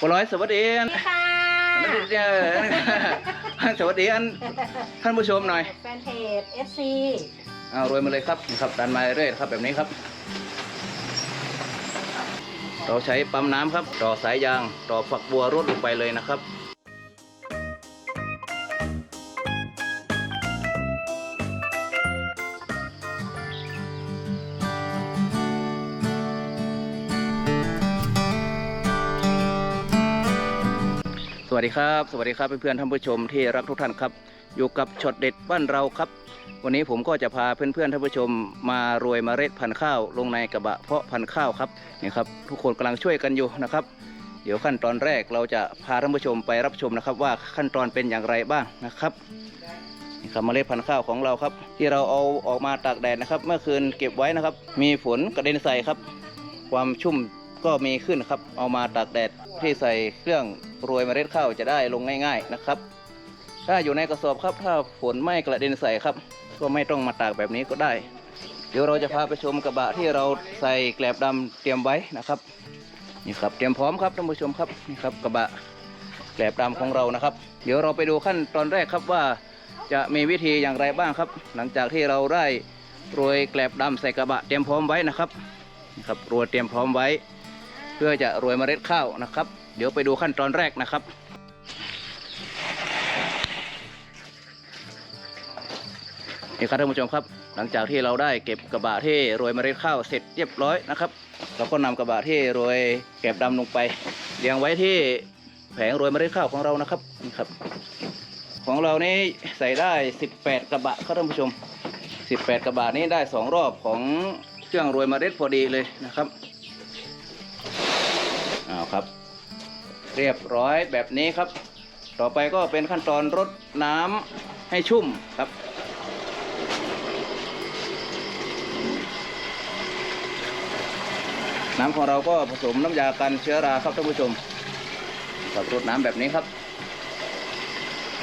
บัวลอยสวัสดีอันค่ะสวัสดีอันท่านผู้ชมหน่อยแฟนเพจ FC เอารวยมาเลยครับนี่ครับดันมาเรื่อยๆครับแบบนี้ครับ เราใช้ปั๊มน้ำครับ ต่อสายยาง ต่อฝักบัวรดลงไปเลยนะครับ วัสดีครับ สวัสดีครับเพื่อนๆท่านผู้ชมที่รักทุกท่านครับอยู่กับช็อตเด็ดบ้านเราครับ วันนี้ผมก็จะพาเพื่อนๆท่านผู้ชมมาโรยเมล็ดพันธุ์ข้าว ลงในกระบะเพาะพันธุ์ข้าวครับนี่ครับทุกคนกำลังช่วยกันอยู่นะครับ เดี๋ยวขั้นตอนแรกเราจะพาท่านผู้ชมไปรับชมนะครับ ว่าขั้นตอนเป็นอย่างไรบ้างนะครับนี่ครับเมล็ดพันธุ์ข้าวของเราครับ ที่เราเอาออกมาตากแดดนะครับ เมื่อคืนเก็บไว้นะครับ มีฝนกระเด็นใส่ครับ ความชุ่มก็มีขึ้นครับเอามาตากแดดที่ใส่เครื่อง โรยเมล็ดข้าวจะได้ลงง่าย ๆนะครับ ถ้าอยู่ในกระสอบครับ ถ้าฝนไม่กระเด็นใส่ครับ ก็ไม่ต้องมาตากแบบนี้ก็ได้ เดี๋ยวเราจะพาไปชมกระบะที่เราใส่แกลบดำเตรียมไว้นะครับนี่ครับเตรียมพร้อมครับท่านผู้ชมครับนี่ครับกระบะแกลบดำของเรานะครับ เดี๋ยวเราไปดูขั้นตอนแรกครับว่าจะมีวิธีอย่างไรบ้างครับ หลังจากที่เราได้โรยแกลบดำใส่กระบะเตรียมพร้อมไว้นะครับนี่ครับโรยเตรียมพร้อมไว้ เพื่อจะโรยเมล็ดข้าวนะครับ เดี๋ยวไปดูขั้นตอนแรกนะครับนี่ครับท่านผู้ชมครับ หลังจากที่เราได้เก็บกระบะที่โรยเมล็ดข้าวเสร็จเรียบร้อยนะครับ เราก็นำกระบะที่โรยแกบดำลงไปเรียงไว้ที่แผงโรยเมล็ดข้าวของเรานะครับนี่ครับ ของเรานี่ใส่ได้ 18 กระบะครับท่านผู้ชม 18 กระบะนี้ได้สองรอบของเครื่องโรยเมล็ดพอดีเลยนะครับอ้าวครับ เรียบร้อยแบบนี้ครับ ต่อไปก็เป็นขั้นตอนรดน้ำให้ชุ่มครับน้ำของเราก็ผสมน้ำยากันเชื้อราครับท่านผู้ชมกับรดน้ำแบบนี้ครับ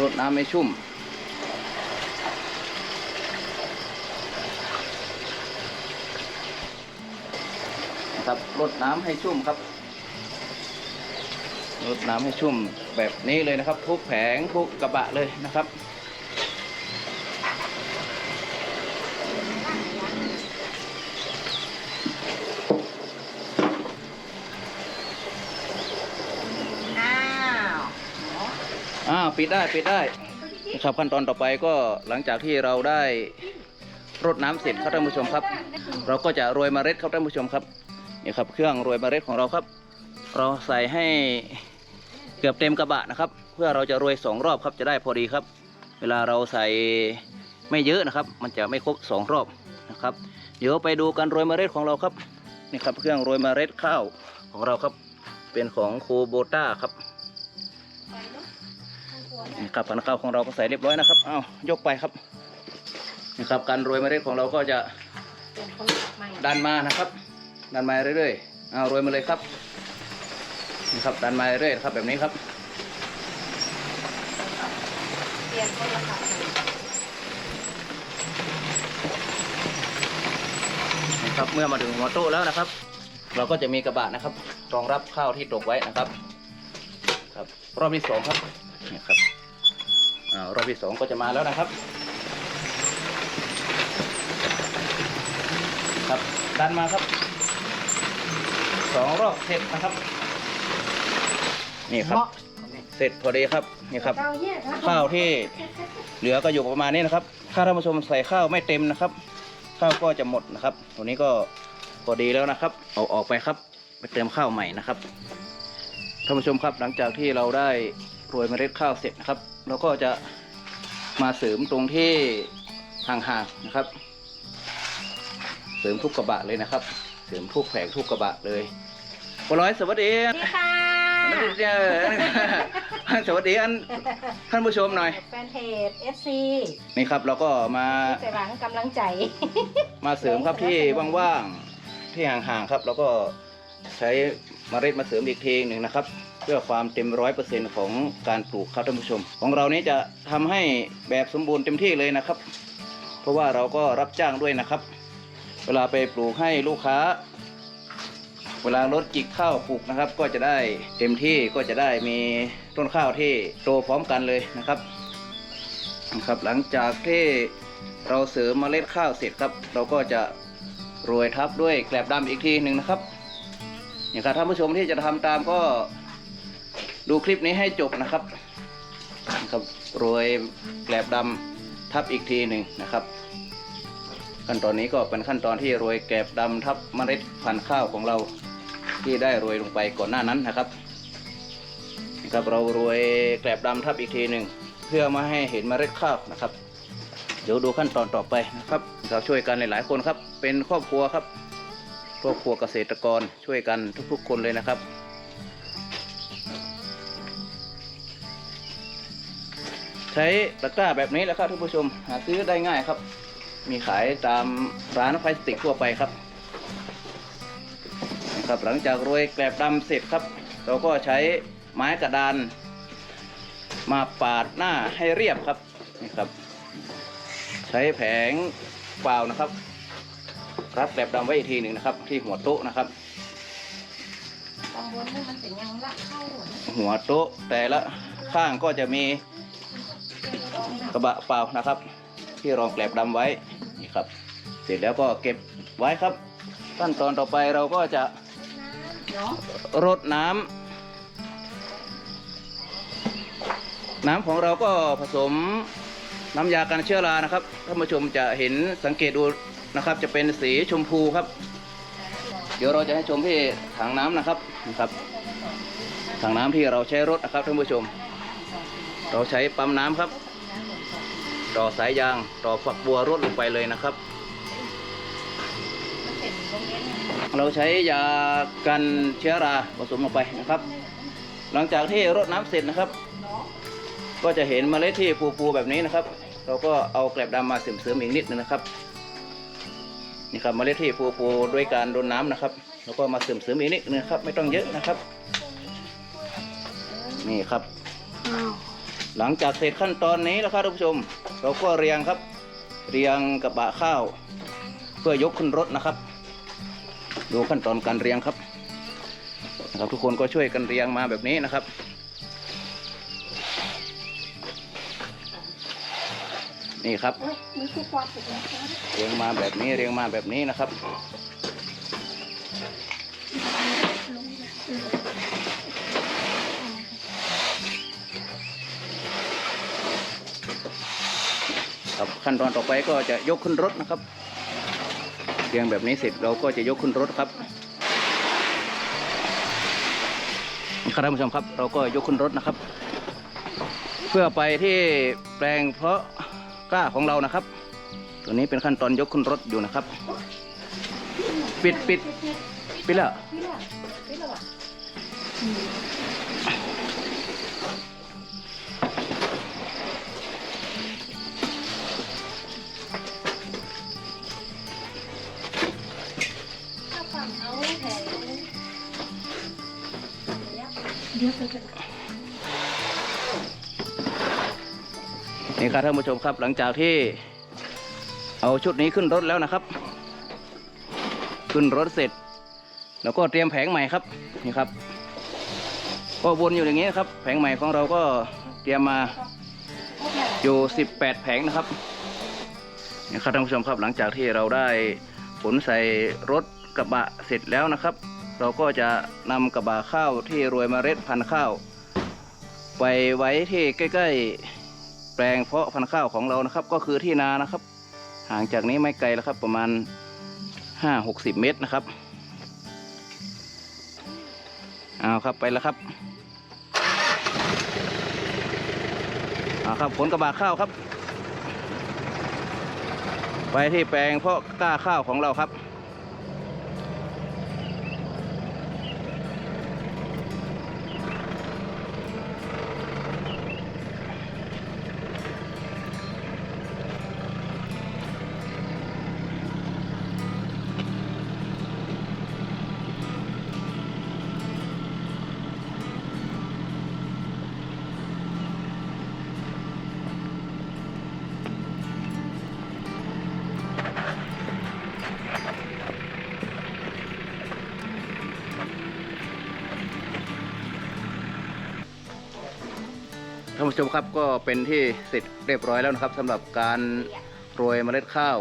รดน้ำให้ชุ่มนะครับรดน้ำให้ชุ่มครับ รดน้ำให้ชุ่มแบบนี้เลยนะครับ ทุกแผงทุกกระบะเลยนะครับอ้าวอ้าวปิดได้ปิดได้นะครับขั้นตอนต่อไปก็หลังจากที่เราได้รดน้ำเสร็จครับท่านผู้ชมครับ เราก็จะโรยเมล็ดครับท่านผู้ชมครับนี่ครับ เครื่องโรยเมล็ดของเราครับ เราใส่ให้เกือบเต็มกระบะนะครับ เพื่อเราจะโรยสองรอบครับจะได้พอดีครับ เวลาเราใส่ไม่เยอะนะครับ มันจะไม่ครบสองรอบนะครับ เดี๋ยวไปดูการโรยเมล็ดของเราครับนี่ครับเครื่องโรยเมล็ดข้าวของเราครับ เป็นของโคโบต้าครับนี่ครับพันธุ์ข้าวของเราก็ใส่เรียบร้อยนะครับเอายกไปครับนี่ครับการโรยเมล็ดของเราก็จะดันมานะครับดันมาเรื่อยๆเอาโรยมาเลยครับ นี่ครับดันมาเรื่อยๆครับแบบนี้ครับเปลี่ยนคนละขับนี่ครับเมื่อมาถึงหัวโต๊ะแล้วนะครับ เราก็จะมีกระบะนะครับรองรับข้าวที่ตกไว้นะครับ ครับรอบที่สองครับนี่ครับอ่ารอบที่สองก็จะมาแล้วนะครับ ครับดันมาครับสองรอบเสร็จนะครับ นี่ครับ เสร็จพอดีครับนี่ครับเก้าเยี่ยครับ ข้าวที่เหลือก็อยู่ประมาณนี้นะครับ ถ้าท่านผู้ชมใส่ข้าวไม่เต็มนะครับ ข้าวก็จะหมดนะครับตัวนี้ก็พอดีแล้วนะครับ เอาออกไปครับ ไปเติมข้าวใหม่นะครับท่านผู้ชมครับ หลังจากที่เราได้โรยเมล็ดข้าวเสร็จนะครับ เราก็จะมาเสริมตรงที่ห่างๆนะครับ เสริมทุกกระบะเลยนะครับ เสริมทุกแผงทุกกระบะเลยบร้อยสวัสดีสวัส ดีค่ะสวัสดีอันท่านผู้ชมหน่อย แฟนเพจ FC นี่ครับเราก็มาที่ไปหวังกำลังใจ มาเสริมครับที่ว่างๆที่ห่างๆครับ แล้วก็ใช้เมล็ดมาเสริมอีกทีหนึ่งนะครับ เพื่อความเต็มร้อยเปอร์เซ็นต์ของการปลูกครับท่านผู้ชม ของเรานี้จะทำให้แบบสมบูรณ์เต็มที่เลยนะครับ เพราะว่าเราก็รับจ้างด้วยนะครับ เวลาไปปลูกให้ลูกค้า เวลารถจิกข้าวปลูกนะครับ ก็จะได้เต็มที่ก็จะได้มีต้นข้าวที่โตพร้อมกันเลยนะครับนะครับหลังจากที่เราเสริมเมล็ดข้าวเสร็จครับ เราก็จะโรยทับด้วยแกลบดำอีกทีหนึ่งนะครับนี่ครับท่านผู้ชมที่จะทำตามก็ดูคลิปนี้ให้จบนะครับนะครับโรยแกลบดำทับอีกทีหนึ่งนะครับ ขั้นตอนนี้ก็เป็นขั้นตอนที่โรยแกลบดำทับเมล็ดพันธุ์ข้าวของเรา ที่ได้โรยลงไปก่อนหน้านั้นนะครับนะครับเราโรยแกลบดำทับอีกทีหนึ่งเพื่อมาให้เห็นเมล็ดข้าวนะครับ เดี๋ยวดูขั้นตอนต่อไปนะครับ เราช่วยกันหลายๆคนครับ เป็นครอบครัวครับ ครอบครัวเกษตรกรช่วยกันทุกๆ คนเลยนะครับใช้ตะกร้าแบบนี้แหละครับท่านผู้ชมหาซื้อได้ง่ายครับ มีขายตามร้านพลาสติกทั่วไปครับ ครับหลังจากโรยแกลบดำเสร็จครับ เราก็ใช้ไม้กระดาน มาปาดหน้าให้เรียบครับนี่ครับ ใช้แผงเปล่านะครับรัดแกลบดำไว้อีกทีหนึ่งนะครับ ที่หัวโต๊ะนะครับกังวลว่มันเป็นยังละเข้าหัวหัวโต๊ะแต่ละข้างก็จะมีกระบะเปล่านะครับ ที่รองแกลบดำไว้นี่ครับ เสร็จแล้วก็เก็บไว้ครับขั้นตอนต่อไปเราก็จะ รดน้ำน้ำของเราก็ผสมน้ำยากันเชื้อรานะครับท่านผู้ชมจะเห็นสังเกตดูนะครับ จะเป็นสีชมพูครับ เดี๋ยวเราจะให้ชมที่ถังน้ำนะครับนะครับถังน้ำที่เราใช้รดนะครับท่านผู้ชม เราใช้ปั๊มน้ำครับ ต่อสายยางต่อฝักบัวรดลงไปเลยนะครับ มันเป็นโรงเรียนนะ เราใช้ยากันเชื้อราผสมลงไปนะครับ หลังจากที่รดน้ำเสร็จนะครับ ก็จะเห็นเมล็ดที่ฟูๆแบบนี้นะครับ เราก็เอาแกลบดำมาเสริมๆอีกนิดนึงนะครับนี่ครับเมล็ดที่ฟูๆด้วยการโดนน้ำนะครับ แล้วก็มาเสริมๆอีกนิดนึงครับ ไม่ต้องเยอะนะครับ นี่ครับ หลังจากเสร็จขั้นตอนนี้แล้วครับท่านผู้ชม เราก็เรียงครับ เรียงกระบะข้าว เพื่อยกขึ้นรถนะครับ ดูขั้นตอนการเรียงครับนะครับ ทุกคนก็ช่วยกันเรียงมาแบบนี้นะครับ นี่ครับเรียงมาแบบนี้เรียงมาแบบนี้นะครับครับขั้นตอนต่อไปก็จะยกขึ้นรถนะครับ รียงแบบนี้เสร็จเราก็จะยกขึ้นรถครับครับท่านผู้ชมครับ เราก็ยกขึ้นรถนะครับ เพื่อไปที่แปลงเพาะกล้าของเรานะครับ ตัวนี้เป็นขั้นตอนยกขึ้นรถอยู่นะครับ ปิดปิดปิดแล้ว นี่ครับท่านผู้ชมครับหลังจากที่เอาชุดนี้ขึ้นรถแล้วนะครับ ขึ้นรถเสร็จ แล้วก็เตรียมแผงใหม่ครับนี่ครับ ก็วนอยู่อย่างนี้ครับ แผงใหม่ของเราก็เตรียมมาอยู่ 18 แผงนะครับนี่ครับท่านผู้ชมครับหลังจากที่เราได้ขนใส่รถกระบะเสร็จแล้วนะครับ เราก็จะนำกระบะข้าวที่โรยเมล็ดพันธุ์ข้าว ไปไว้ที่ใกล้ ๆ แปลงเพาะพันธุ์ข้าวของเรานะครับ ก็คือที่นานะครับ ห่างจากนี้ไม่ไกลแล้วครับประมาณ 5-60 เมตรนะครับเอาครับไปแล้วครับเอาครับผลกระบะข้าวครับ ไปที่แปลงเพาะกล้าข้าวของเราครับานผู้ชมครับก็เป็นที่เสร็จเรียบร้อยแล้วนะครับสำหรับการโรยเมล็ดข้าว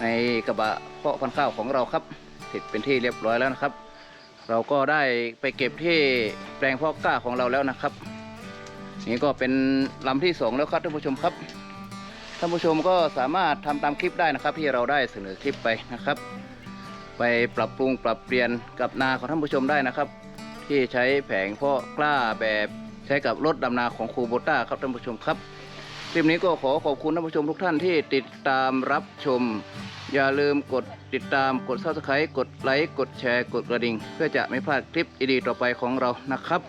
ในกระบะเพาะพันธุ์ข้าวของเราครับ เสร็จเป็นที่เรียบร้อยแล้วนะครับ เราก็ได้ไปเก็บที่แปลงเพาะกล้าของเราแล้วนะครับ นี่ก็เป็นลำที่สองแล้วครับท่านผู้ชมครับท่านผู้ชมก็สามารถทำตามคลิปได้นะครับ ที่เราได้เสนอคลิปไปนะครับ ไปปรับปรุงปรับเปลี่ยนกับนาของท่านผู้ชมได้นะครับ ที่ใช้แผงเพาะกล้าแบบ ใช้กับรถดำนาของครูโบต้าครับท่านผู้ชมครับคลิปนี้ก็ขอขอบคุณท่านผู้ชมทุกท่านที่ติดตามรับชม อย่าลืมกดติดตามกด subscribe กดไลค์กดแชร์กดกระดิ่ง เพื่อจะไม่พลาดคลิปดีๆต่อไปของเรานะครับ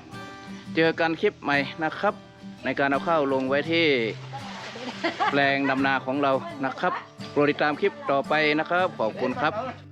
เจอกันคลิปใหม่นะครับ ในการเอาเข้าวลงไว้ที่แปลงดำนาของเรานะครับโปรดติดตามคลิปต่อไปนะครับ ขอบคุณครับ